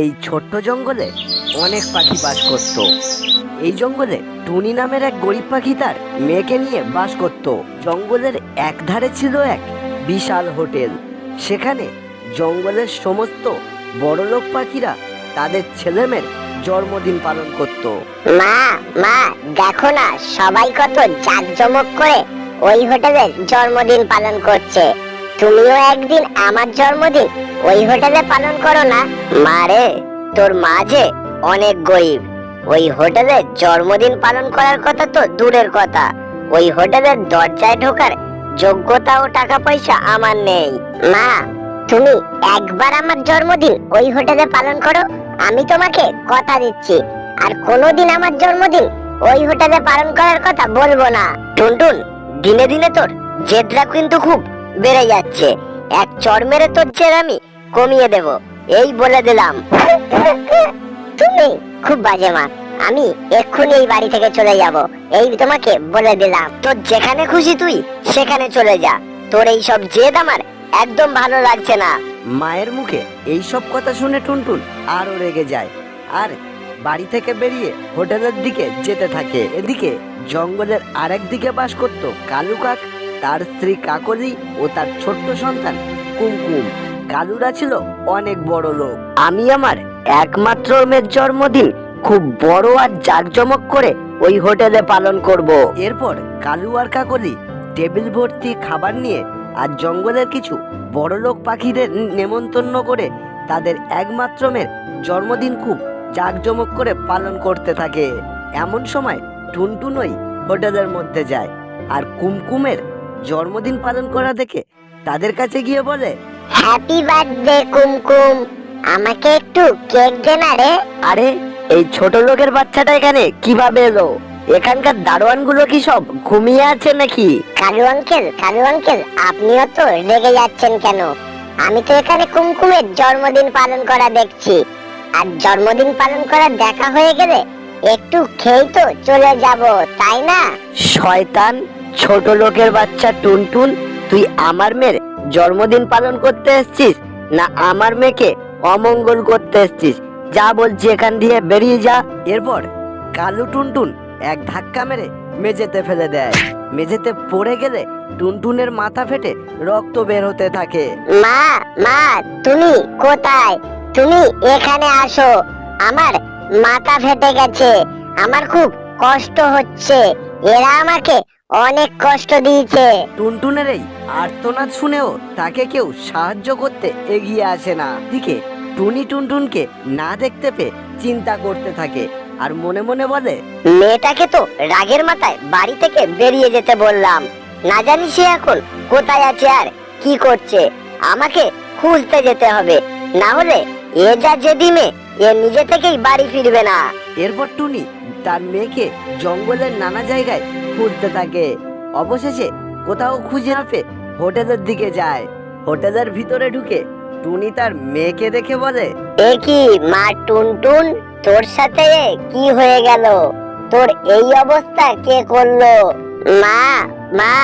এই ছোট্ট জঙ্গলে অনেক পাখি বাস করত। এই জঙ্গলে টুনি নামের এক গরিব পাখি তার মেয়েকে নিয়ে বাস করত। জঙ্গলের এক ধারে ছিল এক বিশাল হোটেল। সেখানে জঙ্গলের সমস্ত বড়লোক পাখিরা তাদের ছেলেমেয়ের জন্মদিন পালন করত। মা মা, দেখো না, সবাই কত জাঁকজমক করে ওই হোটেলে জন্মদিন পালন করছে। তুমিও একদিন আমার জন্মদিন ওই হোটেলে পালন করো না? মারে তোর মা যে অনেক গরিব। ওই হোটেলে জন্মদিন পালন করার কথা তো দূরের কথা। ওই হোটেলের দরজায় ঢোকার যোগ্যতা ও টাকা পয়সা আমার নেই। মা, তুমি একবার আমার জন্মদিন ওই হোটেলে পালন করো, আমি তোমাকে কথা দিচ্ছি। আর কোনোদিন আমার জন্মদিন ওই হোটেলে পালন করার কথা বলব না। টুনটুন, দিনে দিনে তোর জেদরা কিন্তু খুব। বেড়ে যাচ্ছে। এক চর মেরে তোর জেদ আমি, কমিয়ে দেব। এই বলে দিলাম। তুমি খুব বাজে মা। আমি এক্ষুনি এই বাড়ি থেকে চলে যাব। এই তোমাকে বলে দিলাম। তোর যেখানে খুশি তুই, সেখানে চলে যা। তোর এই সব জেদ আমার একদম ভালো লাগছে না। মায়ের মুখে এই সব কথা শুনে টুনটুন আরও রেগে যায়। আর বাড়ি থেকে বেরিয়ে হোটেলের দিকে যেতে থাকে। এদিকে জঙ্গলের আরেক দিকে বাস করত কালু কাক। তার স্ত্রী কাকলি ও তার ছোট্ট সন্তান কুমকুম। কালুরা ছিল অনেক বড় লোক। আমি আমার একমাত্র মেয়ের জন্মদিন খুব বড় আর জাঁকজমক করে ওই হোটেলে পালন করব। এরপর কালু আর কাকলি টেবিল ভর্তি খাবার নিয়ে আর জঙ্গলের কিছু বড়লোক পাখিদের নেমন্তন্ন করে তাদের একমাত্র মেয়ের জন্মদিন খুব জাঁকজমক করে পালন করতে থাকে। এমন সময় টুনটুনই হোটেলের মধ্যে যায় আর কুমকুমের জন্মদিন পালন করা দেখে তাদের কাছে গিয়ে বলে হ্যাপি বার্থডে কুমকুম। আমাকে একটু কেক দে না রে। আরে এই ছোট লোকের বাচ্চাটা এখানে কীভাবে এলো? এখানকার দারোয়ানগুলো কি সব ঘুমিয়ে আছে নাকি? কালু আঙ্কেল কালু আঙ্কেল আপনিও তো রেগে যাচ্ছেন কেন? আমি তো এখানে কুমকুমের জন্মদিন পালন করা দেখছি। আর জন্মদিন পালন করা দেখা হয়ে গেলে একটু খেয়েই তো চলে যাব তাই না? শয়তান ছোট লোকের বাচ্চা টুনটুন, তুই আমার মেয়ের জন্মদিন পালন করতে এসেছিস না আমার মেয়েকে অমঙ্গল করতে এসেছিস? যা বলছি এখান দিয়ে বেরিয়ে যা। এরপর কালু টুনটুন এক ধাক্কা মেরে মেঝেতে ফেলে দেয়। মেঝেতে পড়ে গেলে টুনটুনের মাথা ফেটে রক্ত বের হতে থাকে। মা মা, তুমি কোথায়? তুমি এখানে আসো। আমার মাথা ফেটে গেছে। আমার খুব কষ্ট হচ্ছে। এরা আমাকে অনেক কষ্ট দিয়েছে। টুনটুনের এই আর্তনাদ শুনেও তাকে কেউ সাহায্য করতে এগিয়ে আসে না। দিকে টুনি টুনটুনকে না দেখতে পেয়ে চিন্তা করতে থাকে আর মনে মনে বলে মেয়েটাকে তো রাগের মাথায় বাড়ি থেকে বেরিয়ে যেতে বললাম। না জানি সে এখন কোথায় আছে আর কি করছে। আমাকে খুঁজতে যেতে হবে। না হলে এ যা যেদি মেয়ে এ নিজে থেকেই বাড়ি ফিরবে না। এরপর টুনি তার মেয়েকে জঙ্গলের নানা জায়গায় খুঁজতে থাকে। অবশেষে কোথাও খুঁজে না পেয়ে হোটেলের দিকে যায়। হোটেলের ভিতরে ঢুকে টুনি তার মেয়েকে দেখে বলে এ কি মা টুনটুন তোর সাথে কি হয়ে গেল? তোর এই অবস্থা কে করল? মা মা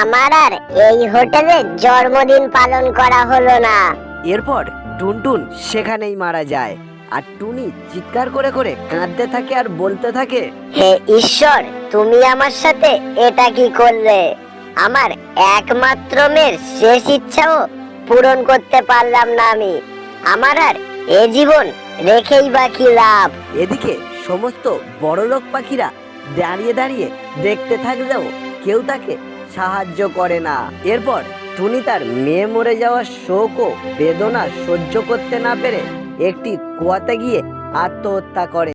আমার আর এই হোটেলে জন্মদিন পালন করা হলো না। এরপর টুনটুন সেখানেই মারা যায়। আর টুনি চিৎকার করে করে কাঁদতে থাকে আর বলতে থাকে হে ঈশ্বর তুমি আমার সাথে এটা কি করলে? আমার একমাত্র মেয়ের শেষ ইচ্ছাও পূরণ করতে পারলাম না আমি। আমার আর এ জীবন রেখেই বা কি লাভ। এদিকে সমস্ত বড়লোক পাখিরা দাঁড়িয়ে দাঁড়িয়ে দেখতে থাকলেও কেউ তাকে সাহায্য করে না। এরপর টুনি তার মেয়ে মরে যাওয়ার শোক ও বেদনা সহ্য করতে না পেরে একটি কুয়াতে গিয়ে আত্মহত্যা করে।